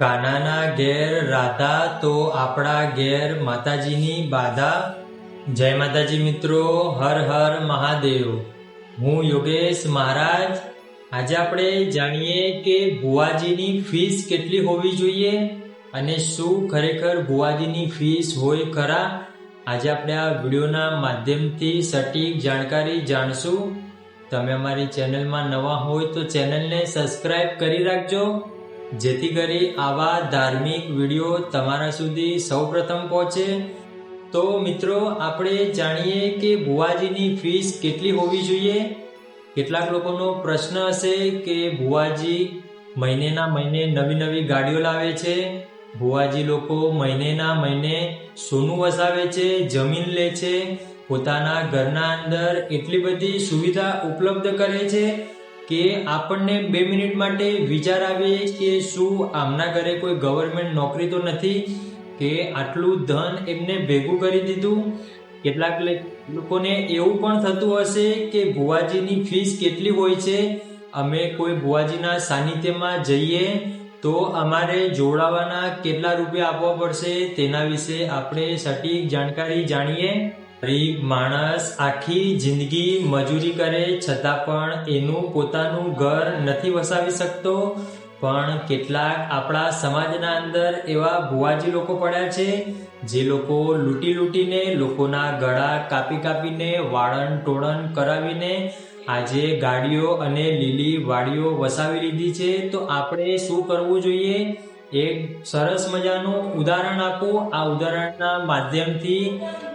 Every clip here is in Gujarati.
કાનાના ઘેર રાધા, તો આપણા ઘેર માતાજીની બાધા. જય માતાજી મિત્રો, હર હર મહાદેવ. હું યોગેશ મહારાજ. આજે આપણે જાણીએ કે ભુવાજીની ફીસ કેટલી હોવી જોઈએ અને શું ખરેખર ભુવાજીની ફીસ હોય ખરા. આજે આપણે આ વિડીયોના માધ્યમથી સટીક જાણકારી જાણશું. તમે અમારી ચેનલમાં નવા હોય તો ચેનલને સબસ્ક્રાઈબ કરી રાખજો. જેથી કરી આવા ધાર્મિક વીડિયો તમારા સુધી સૌપ્રથમ પહોંચે. તો મિત્રો, આપણે જાણીએ કે ભુવાજીની ફીસ કેટલી હોવી જોઈએ? કેટલાક લોકોનો પ્રશ્ન હશે કે ભુવાજી મહિનેના મહિને નવી નવી ગાડીઓ લાવે છે. ભુવાજી લોકો મહિનેના મહિને સોનું વસાવે છે, જમીન લે છે, પોતાના ઘરના અંદર એટલી બધી સુવિધા ઉપલબ્ધ કરે છે કે આપણને બે મિનિટ માટે વિચાર આવે કે શું આમના ઘરે કોઈ ગવર્મેન્ટ નોકરી તો નથી? કે આટલું ધન એમને ભેગું કરી દીધું? કેટલાક લોકોને એવું પણ થતું હશે કે ભુવાજીની ફીસ કેટલી હોય છે? અમે કોઈ ભુવાજીના સાનિધ્યમાં જઈએ તો અમારે જોડાવાના કેટલા રૂપિયા આપવા પડશે તેના વિશે આપણે સટીક જાણકારી જાણીએ. ગરીબ માણસ આખી જિંદગી મજૂરી કરે છતાં પણ એનું પોતાનું ઘર નથી વસાવી શકતો. પણ કેટલાક આપણા સમાજના અંદર એવા ભુવાજી લોકો પડ્યા છે, જે લોકો લૂંટી લૂંટીને લોકોના ગળા કાપી કાપીને વાળણ ટોળણ કરાવીને આજે ગાડીઓ અને લીલી વાડીઓ વસાવી લીધી છે. તો આપણે શું કરવું જોઈએ? એક સરસ મજાનું ઉદાહરણ આપું. આ ઉદાહરણના માધ્યમથી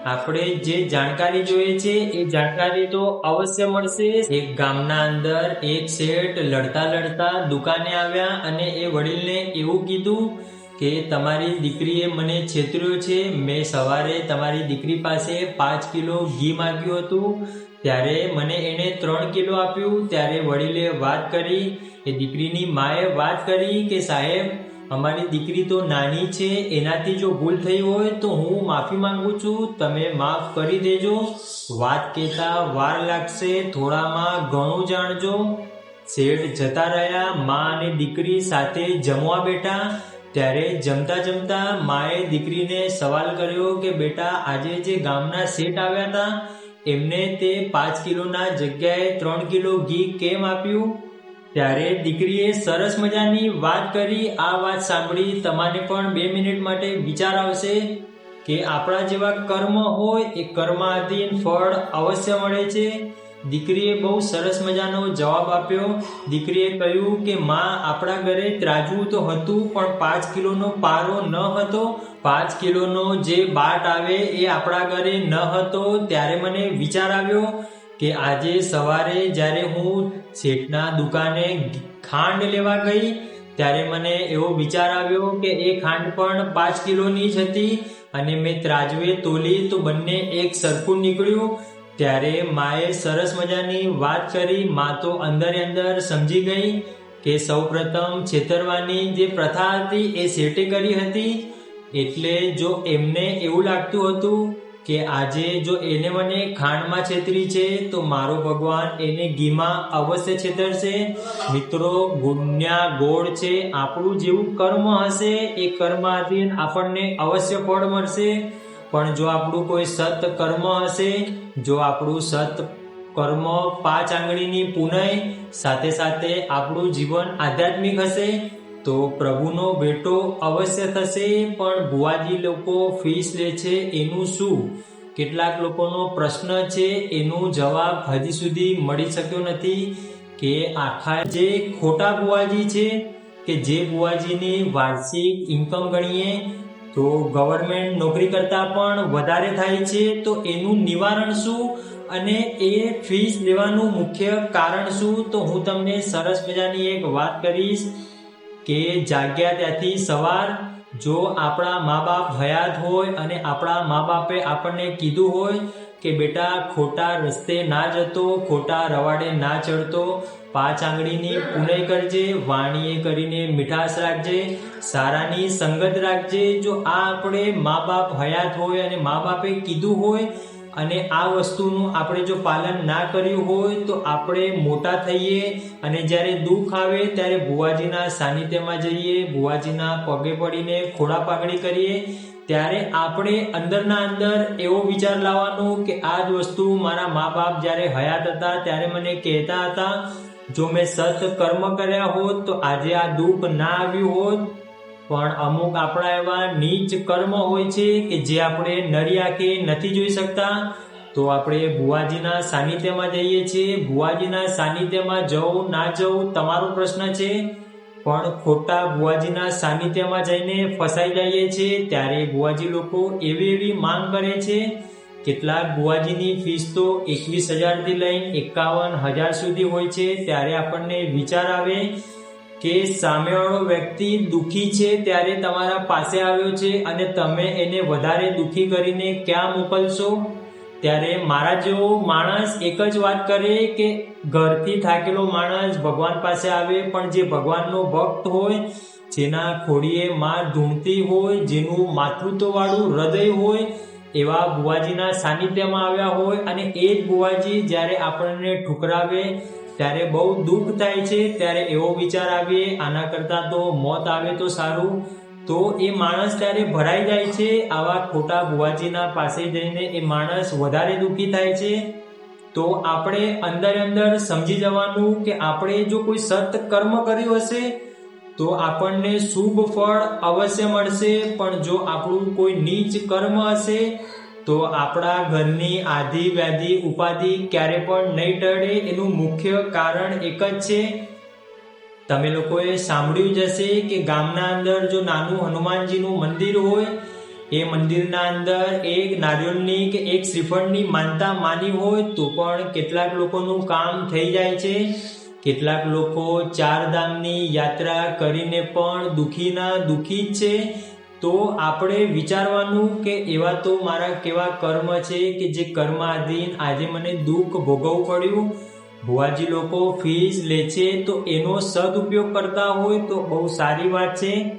આપણે જે જાણકારી જોઈએ છે, એ જાણકારી તો અવશ્ય મળશે. એક ગામના અંદર એક શેઠ લડતા લડતા દુકાને આવ્યા અને એ વડીલને એવું કીધું કે, તમારી દીકરીએ મને છેતર્યો છે. મેં સવારે તમારી દીકરી પાસે પાંચ કિલો ઘી માગ્યું હતું. ત્યારે મને એણે ત્રણ કિલો આપ્યું. ત્યારે વડીલે વાત કરી, એ દીકરીની માએ વાત કરી કે, સાહેબ અમારી દીકરી તો નાની છે, એનાથી જો ભૂલ થઈ હોય તો હું માફી માંગુ છું. તમે માફ કરી દેજો. વાત કહેતા વાર લાગશે, થોડામાં ઘણું જાણજો. શેઠ જતા રહ્યા, મા અને દીકરી સાથે જમવા બેઠા. ત્યારે જમતા જમતા માએ દીકરીને સવાલ કર્યો કે, બેટા, આજે જે ગામના શેઠ આવ્યા હતા, એમને તે પાંચ કિલોના જગ્યાએ ત્રણ કિલો ઘી કેમ આપ્યું? ત્યારે દીકરીએ સરસ મજાની વાત કરી, આ વાત સાંભળી તમારે પણ બે મિનિટ માટે વિચાર આવશે કે આપણા જેવા કર્મ હોય એ કર્માધીન ફળ અવશ્ય મળે છે. દીકરીએ બહુ સરસ મજાનો જવાબ આપ્યો. દીકરીએ કહ્યું કે, માં, આપણા ઘરે ત્રાજવું તો હતું, પણ પાંચ કિલોનો પારો ન હતો. પાંચ કિલોનો જે બાટ આવે એ આપણા ઘરે ન હતો. ત્યારે મને વિચાર આવ્યો કે આજે સવારે જ્યારે હું શેઠના દુકાને ખાંડ લેવા ગઈ, ત્યારે મને એવો વિચાર આવ્યો કે એ ખાંડ પણ પાંચ કિલોની જ હતી અને મેં ત્રાજવે તોલી તો બંને એક સરખું નીકળ્યું. ત્યારે માએ સરસ મજાની વાત કરી, મા તો અંદર અંદર સમજી ગઈ કે સૌપ્રથમ છેતરવાની જે પ્રથા હતી એ શેઠે કરી હતી. એટલે જો એમને એવું લાગતું હતું કે આજે જો એને મને ખાંડમાં છેતરી છે, તો મારો ભગવાન એને ઘીમાં અવશ્ય છેતરશે. મિત્રો, ગુણ્યા ગોળ છે. આપણું જેવું કર્મ હશે, એ કર્મ આધીન આપણને અવશ્ય ફળ મળશે. પણ જો આપણું કોઈ સત કર્મ હશે, જો આપણું સત કર્મ પાંચ આંગળીની પુનય સાથે સાથે આપણું જીવન આધ્યાત્મિક હશે તો પ્રભુનો બેટો અવશ્ય થશે, પણ ભુવાજી લોકો ફીસ લે છે એનું શું? કેટલાક લોકોનો પ્રશ્ન છે, એનો જવાબ હજી સુધી મળી શક્યો નથી કે આખા જે ખોટા ભુવાજી છે કે જે ભુવાજીની વાર્ષિક ઇન્કમ ગણીએ, તો ગવર્મેન્ટ નોકરી કરતાં પણ વધારે થાય છે, તો એનું નિવારણ શું? અને એ ફીસ લેવાનું મુખ્ય કારણ શું? તો હું તમને સરસ મજાની એક વાત કરીશ. કે જાગ્યા ત્યાંથી સવાર જો આપણા મા બાપ હયાત હોય અને આપણા મા બાપે આપણને કીધું હોય કે બેટા, ખોટા રસ્તે ના જતો, ખોટા રવાડે ના ચડતો, પાંચ આંગળીની પુનય કરજે, વાણીએ કરીને મીઠાશ રાખજે, સારાની સંગત રાખજે. જો આ આપણે મા બાપ હયાત હોય અને મા બાપે કીધું હોય અને આ વસ્તુનું આપણે જો પાલન ના કર્યું હોય તો આપણે મોટા થઈએ અને જ્યારે દુઃખ આવે ત્યારે ભુવાજીના સાનિધ્યમાં જઈએ, ભુવાજીના પગે પડીને ખોડા પાઘડી કરીએ, ત્યારે આપણે અંદરના અંદર એવો વિચાર લાવવાનો કે આ જ વસ્તુ મારા મા બાપ જ્યારે હયાત હતા ત્યારે મને કહેતા હતા, જો મેં સત કર્મ કર્યા હોત તો આજે આ દુઃખ ના આવ્યું હોત પણ અમુક આપણા એવા નીચ કર્મ હોય છે કે જે આપણે નરી આંખે નથી જોઈ શકતા, તો આપણે ભુવાજીના સાનિધ્યમાં જઈએ છીએ. ભુવાજીના સાનિધ્યમાં જવું ના જવું તમારો પ્રશ્ન છે. પણ ખોટા ભુવાજીના સાનિધ્યમાં જઈને ફસાઈ જઈએ છીએ, ત્યારે ભુવાજી લોકો એવી એવી માંગ કરે છે. કેટલાક ભુવાજીની ફીસ તો એકવીસ હજારથી લઈને એકાવન હજાર સુધી હોય છે, ત્યારે આપણને વિચાર આવે કે સામેવાળો વ્યક્તિ દુઃખી છે ત્યારે તમારા પાસે આવ્યો છે અને તમે એને વધારે દુઃખી કરીને ક્યાં મોકલશો? ત્યારે મારા જેવો માણસ એક જ વાત કરે કે ઘરથી થાકેલો માણસ ભગવાન પાસે આવે, પણ જે ભગવાનનો ભક્ત હોય, જેના ખોડીએ માં ધૂણતી હોય, જેનું માતૃત્વવાળું હૃદય હોય, એવા બુવાજીના સાનિધ્યમાં આવ્યા હોય અને એ જ બુવાજી જ્યારે આપણને ઠુકરાવે ત્યારે બહુ દુઃખ થાય છે, ત્યારે એવો વિચાર આવે, આના કરતાં તો મોત આવે તો સારું. તો એ માણસ ત્યારે ભરાઈ જાય છે, આવા ખોટા બુવાજીના પાસે જઈને એ માણસ વધારે દુઃખી થાય છે. તો આપણે અંદર અંદર સમજી જવાનું કે આપણે જો કોઈ સત કર્મ કર્યું હશે, તો આપણને શુભ ફળ અવશ્ય મળશે, પણ જો આપણું કોઈ નીચ કર્મ હશે તો આપણા ઘરની આધી વ્યાધિ ઉપાધિ ક્યારે પણ નહીં ટળે એનું મુખ્ય કારણ એક જ છે. તમે લોકોએ સાંભળ્યું જ હશે કે ગામના અંદર જો નાનું હનુમાનજીનું મંદિર હોય, એ મંદિરના અંદર એક નારિયેળની કે એક શ્રીફળની માનતા માની હોય તો પણ કેટલાક લોકોનું કામ થઈ જાય છે. કેટલાક લોકો ચાર ધામની યાત્રા કરીને પણ દુખીના દુખી જ છે. તો આપણે વિચારવાનું કે એવા તો મારા કેવા કર્મ છે કે જે કર્મ આધીન આજે મને દુઃખ ભોગવવું પડ્યું? ભુવાજી લોકો ફીસ લે છે તો એનો સદુપયોગ કરતા હોય તો બહુ સારી વાત છે.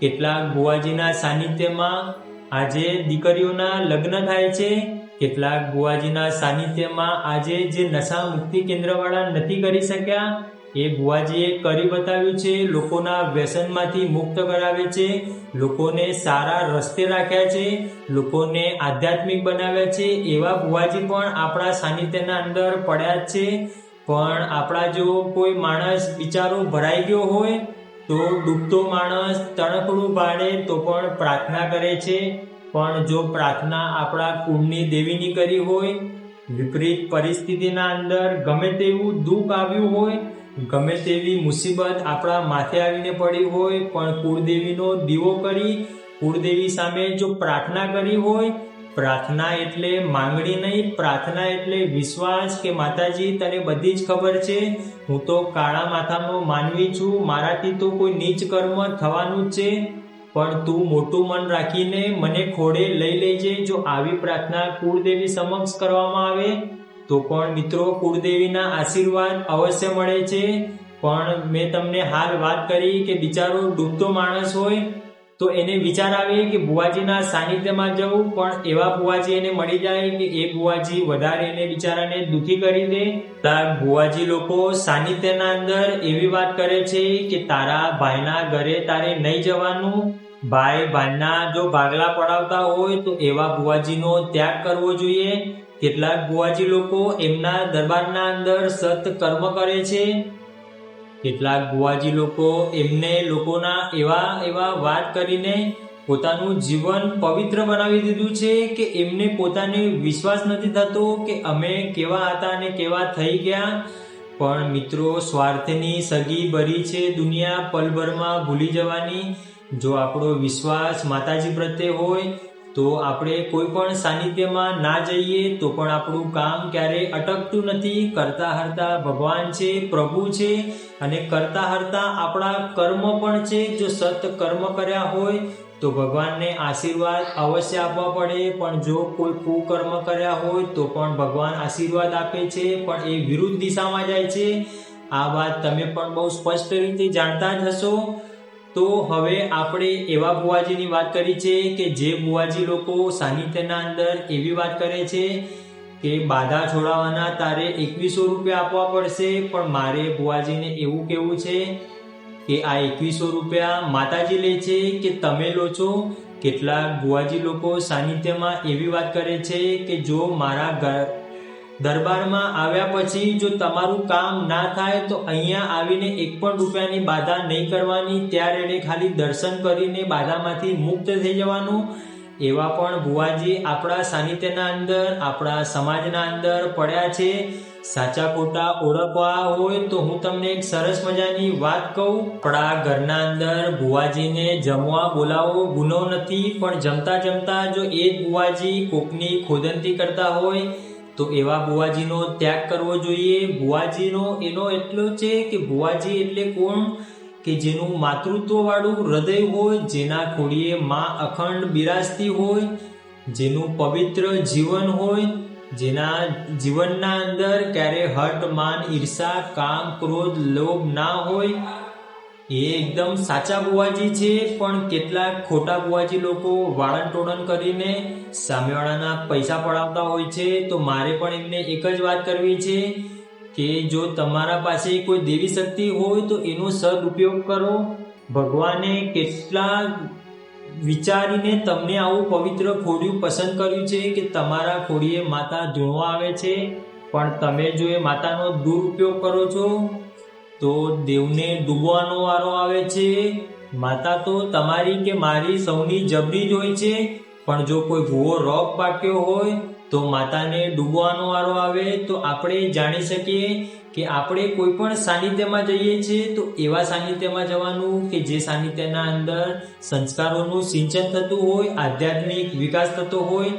કેટલાક ભુવાજીના સાનિધ્યમાં આજે દીકરીઓના લગ્ન થાય છે. કેટલાક ભુવાજીના સાનિધ્યમાં આજે જે નશા મુક્તિ કેન્દ્રવાળા નથી કરી શક્યા? એ ભુવાજીએ કરી બતાવ્યું છે, લોકોના વ્યસનમાંથી મુક્ત કરાવે છે, લોકોને સારા રસ્તે રાખ્યા છે, લોકોને આધ્યાત્મિક બનાવ્યા છે, એવા ભુવાજી પણ આપણા સાનિધ્યના અંદર પડ્યા છે. પણ આપણા જો કોઈ માણસ વિચારો ભરાઈ ગયો હોય, તો ડૂબતો માણસ તણકડું પાડે તો પણ પ્રાર્થના કરે છે. પણ જો પ્રાર્થના આપણા કુળની દેવીની કરી હોય, વિપરીત પરિસ્થિતિના અંદર ગમે તેવું દુઃખ આવ્યું હોય ગમે તેવી મુસીબત આપણા માથે આવીને પડી હોય, પણ કુળદેવીનો દીવો કરી, કુળદેવી સામે જો પ્રાર્થના કરી હોય, પ્રાર્થના એટલે માંગણી નહીં, પ્રાર્થના એટલે વિશ્વાસ કે માતાજી, તને બધી જ ખબર છે. હું તો કાળા માથાનો માનવી છું, મારાથી તો કોઈ નીચ કર્મ થવાનું જ છે. પણ તું મોટું મન રાખીને મને ખોડે લઈ લેજે, જો આવી પ્રાર્થના કુળદેવી સમક્ષ કરવામાં આવે. તો પણ મિત્રો, કુળદેવીના આશીર્વાદ અવશ્ય મળે છે. પણ મેં તમને હાલ વાત કરી કે બિચારો ડૂબતો માણસ હોય, તો એને વિચાર આવે કે બુવાજીના સાનિધ્યમાં જવું, પણ એવા બુવાજી એને મળી જાય કે એ બુવાજી વધારે એને બિચારાને દુખી કરી દે. તાર બુવાજી લોકો સાનિધ્યના અંદર એવી વાત કરે છે કે તારા ભાઈના ઘરે તારે નહીં જવાનું. ભાઈ ભાઈના જો ભાગલા પડાવતા હોય તો એવા બુવાજીનો ત્યાગ કરવો જોઈએ. કેટલાક બુવાજી લોકો એમના દરબારના અંદર સત કર્મ કરે છે. કેટલાક ગુવાજી લોકો એમને લોકોના એવા એવા વાત કરીને પોતાનું જીવન પવિત્ર બનાવી દીધું છે કે એમને પોતાને વિશ્વાસ નથી થતો કે અમે કેવા હતા અને કેવા થઈ ગયા. પણ મિત્રો, સ્વાર્થની સગી ભરી છે દુનિયા પલભરમાં ભૂલી જવાની. જો આપણો વિશ્વાસ માતાજી પ્રત્યે હોય તો આપણે કોઈ પણ સાનિધ્યમાં ના જઈએ તો પણ આપણું કામ ક્યારેય અટકતું નથી. કરતા હરતા ભગવાન છે, પ્રભુ છે અને કરતા હરતા આપણા કર્મ પણ છે. જો સત કર્મ કર્યા હોય તો ભગવાનને આશીર્વાદ અવશ્ય આપવા પડે. પણ જો કોઈ કુકર્મ કર્યા હોય તો પણ ભગવાન આશીર્વાદ આપે છે. પણ એ વિરુદ્ધ દિશામાં જાય છે. આ વાત તમે પણ બહુ સ્પષ્ટ રીતે જાણતા જ હશો. તો હવે આપણે એવા બુવાજીની વાત કરી છે કે જે બુવાજી લોકો સાનિધ્યના અંદર એવી વાત કરે છે કે બાધા છોડાવવાના તારે એકવીસો રૂપિયા આપવા પડશે, પણ મારે બુવાજીને એવું કહેવું છે કે આ એકવીસો રૂપિયા માતાજી લે છે કે તમે લો છો? કેટલાક બુવાજી લોકો સાનિધ્યમાં એવી વાત કરે છે કે જો મારા ઘર દરબારમાં આવ્યા પછી જો તમારું કામ ના થાય તો અહીંયા આવીને એક પણ રૂપિયાની બાધા નહીં કરવાની, ત્યારે એને ખાલી દર્શન કરીને બાધામાંથી મુક્ત થઈ જવાનું. એવા પણ ભુવાજી આપણા સાનિધ્યના અંદર, આપણા સમાજના અંદર પડ્યા છે. સાચા ખોટા ઓળખવા હોય તો હું તમને એક સરસ મજાની વાત કહું. આપણા ઘરના અંદર ભુવાજીને જમવા બોલાવો, ગુનો નથી, પણ જમતા જમતા જો એ ભુવાજી કોકની ખોદંતી કરતા હોય તો એવા ભુવાજીનો ત્યાગ કરવો જોઈએ. ભુવાજીનો એનો એટલો છે કે ભુવાજી એટલે કોણ? કે જેનું માતૃત્વ વાળું હૃદય હોય, જેના ખોડીએ માં અખંડ બિરાજતી હોય, જેનું પવિત્ર જીવન હોય, જેના જીવનના અંદર ક્યારે હટ માન ઈર્ષા, કામ, ક્રોધ, લોભ ના હોય એ એકદમ સાચા બુવાજી છે, પણ કેટલાક ખોટા બુવાજી લોકો વાળન ટોળન કરીને સામેવાળાના પૈસા પડાવતા હોય છે. તો મારે પણ એમને એક જ વાત કરવી છે કે જો તમારા પાસે કોઈ દેવી શક્તિ હોય તો એનો સદુપયોગ કરો. ભગવાને કેટલા વિચારીને તમને આવું પવિત્ર ખોડિયું પસંદ કર્યું છે કે તમારા ખોડીએ માતા ધૂણવા આવે છે. પણ તમે જો એ માતાનો દુરુપયોગ કરો છો તો દેવને ડૂબવાનો વારો આવે છે. માતા તો તમારી કે મારી સૌની જબરી જ હોય છે. પણ જો કોઈ ભૂવો રોગ પાક્યો હોય તો માતાને ડૂબવાનો વારો આવે. તો આપણે જાણી શકીએ કે આપણે કોઈ પણ સાનિધ્યમાં જઈએ છીએ તો એવા સાનિધ્યમાં જવાનું કે જે સાનિધ્યના અંદર સંસ્કારોનું સિંચન થતું હોય, આધ્યાત્મિક વિકાસ થતો હોય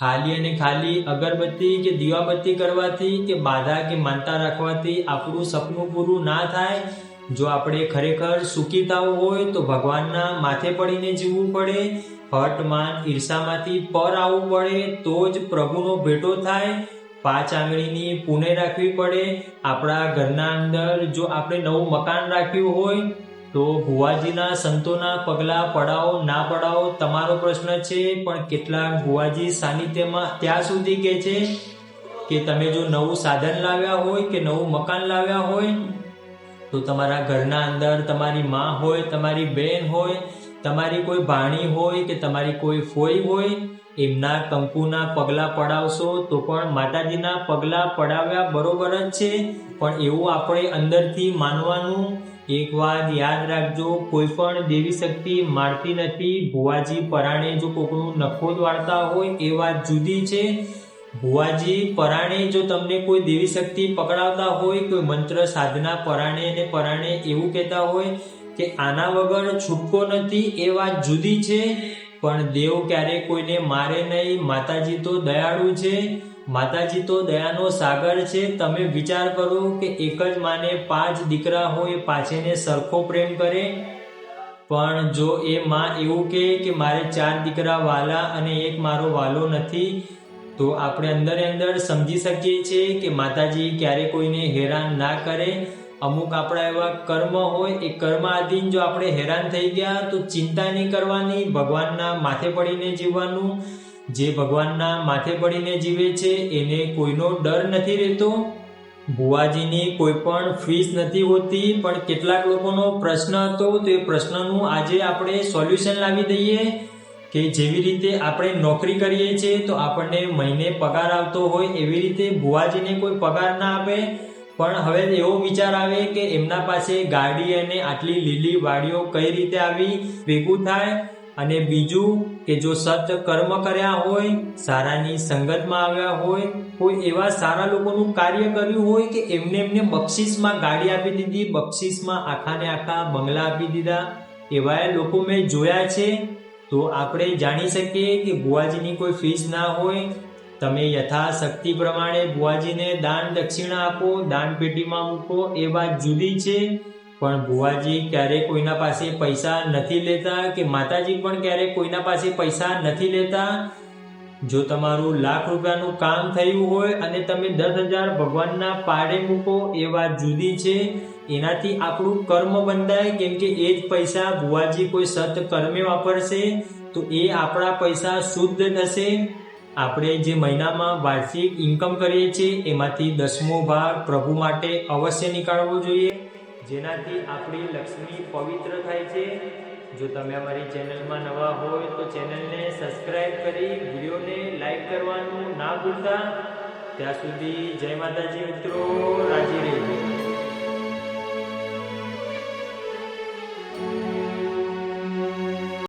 ખાલી અને ખાલી અગરબત્તી કે દીવાબત્તી કરવાથી કે બાધા કે માનતા રાખવાથી આપણું સપનું પૂરું ના થાય? જો આપણે ખરેખર સુખીતાઓ હોય તો ભગવાનના માથે પડીને જીવવું પડે, હટ માન ઈર્ષામાંથી પર આવવું પડે, તો જ પ્રભુનો ભેટો થાય. પાંચ આંગળીની પુણે રાખવી પડે. આપણા ઘરના અંદર જો આપણે નવું મકાન રાખ્યું હોય તો ભુવાજીના સંતોના પગલાં પડાવો, ના પડાવો, તમારો પ્રશ્ન છે, પણ કેટલાક ભુવાજી સાનિધ્યમાં ત્યાં સુધી કહે છે કે તમે જો નવું સાધન લાવ્યા હોય કે નવું મકાન લાવ્યા હોય, તો તમારા ઘરના અંદર તમારી માં હોય, તમારી બહેન હોય, તમારી કોઈ ભાણી હોય કે તમારી કોઈ ફોઈ હોય, એમના કંકુના પગલાં પડાવશો તો પણ માતાજીના પગલાં પડાવ્યા બરોબર જ છે, પણ એવું આપણે અંદરથી માનવાનું એક વાત યાદ રાખજો કોઈ પણ દેવી શક્તિ મારતી નથી. ભુવાજી પરાણે જો કોકનું નખો વાળતા હોય એ વાત જુદી છે. ભુવાજી પરાણે જો તમને કોઈ દેવી શક્તિ પકડાવતા હોય, કોઈ મંત્ર સાધના પરાણે ને પરાણે એવું કહેતા હોય કે આના વગર છૂટકો નથી, એ વાત જુદી છે. પણ દેવ ક્યારે કોઈને મારે નહીં, માતાજી તો દયાળુ છે. માતાજી તો દયાનો સાગર છે, તમે વિચાર કરો કે એક જ માને પાંચ દીકરા હોય, પાછેને સરખો પ્રેમ કરે? પણ જો એ માં એવું કહે કે મારે ચાર દીકરા વાલા અને એક મારો વાલો નથી, તો આપણે અંદર અંદર સમજી શકીએ છીએ કે માતાજી ક્યારે કોઈને હેરાન ના કરે. અમુક આપણા એવા કર્મ હોય, એ કર્મ આધીન જો આપણે હેરાન થઈ ગયા, તો ચિંતા નહીં કરવાની, ભગવાનના માથે પડીને જીવવાનું. જે ભગવાનના માથે પડીને જીવે છે, એને કોઈનો ડર નથી રહેતો. ભુવાજીની કોઈ પણ ફીસ નથી હોતી, પણ કેટલાક લોકોનો પ્રશ્ન હતો, તો એ પ્રશ્નનું આજે આપણે સોલ્યુશન લાવી દઈએ કે જેવી રીતે આપણે નોકરી કરીએ છીએ, તો આપણને મહિને પગાર આવતો હોય, એવી રીતે ભુવાજીને કોઈ પગાર ના આપે. પણ હવે એવો વિચાર આવે કે એમના પાસે ગાડી અને આટલી લીલી વાડીઓ કઈ રીતે આવી, ભેગું થાય અને બીજું કે જો સત કર્મ કર્યા હોય, સારાની સંગતમાં આવ્યા હોય, કોઈ એવા સારા લોકોનું કાર્ય કર્યું હોય કે એમને એમને બક્ષિસમાં ગાડી આપી દીધી, બક્ષિસમાં આખાને આખા બંગલા આપી દીધા, એવા લોકો મેં જોયા છે, તો આપણે જાણી શકીએ કે બુવાજીની કોઈ ફીસ ના હોય. તમે યથાશક્તિ પ્રમાણે બુવાજીને દાન દક્ષિણા આપો દાન પેટીમાં મૂકો, એ વાત જુદી છે. પણ ભુવાજી ક્યારેય કોઈના પાસે પૈસા નથી લેતા કે માતાજી પણ ક્યારેય કોઈના પાસે પૈસા નથી લેતા? જો તમારું લાખ રૂપિયાનું કામ થયું હોય અને તમે દસ હજાર ભગવાનના પાડે મૂકો, એ વાત જુદી છે. એનાથી આપણું કર્મ બંધાય, કેમ કે એ જ પૈસા ભુવાજી કોઈ સત કર્મે વાપરશે, તો એ આપણા પૈસા શુદ્ધ થશે. આપણે જે મહિનામાં વાર્ષિક ઇન્કમ કરીએ છીએ, એમાંથી દસમો ભાગ પ્રભુ માટે અવશ્ય નીકાળવો જોઈએ. જેનાથી આપણી લક્ષ્મી પવિત્ર થાય છે. જો તમે અમારી ચેનલમાં નવા હોય તો ચેનલને સબસ્ક્રાઇબ કરી વિડીયોને લાઈક કરવાનું ના ભૂલતા. ત્યાં સુધી જય માતાજી મિત્રો, રાજી રહેજો.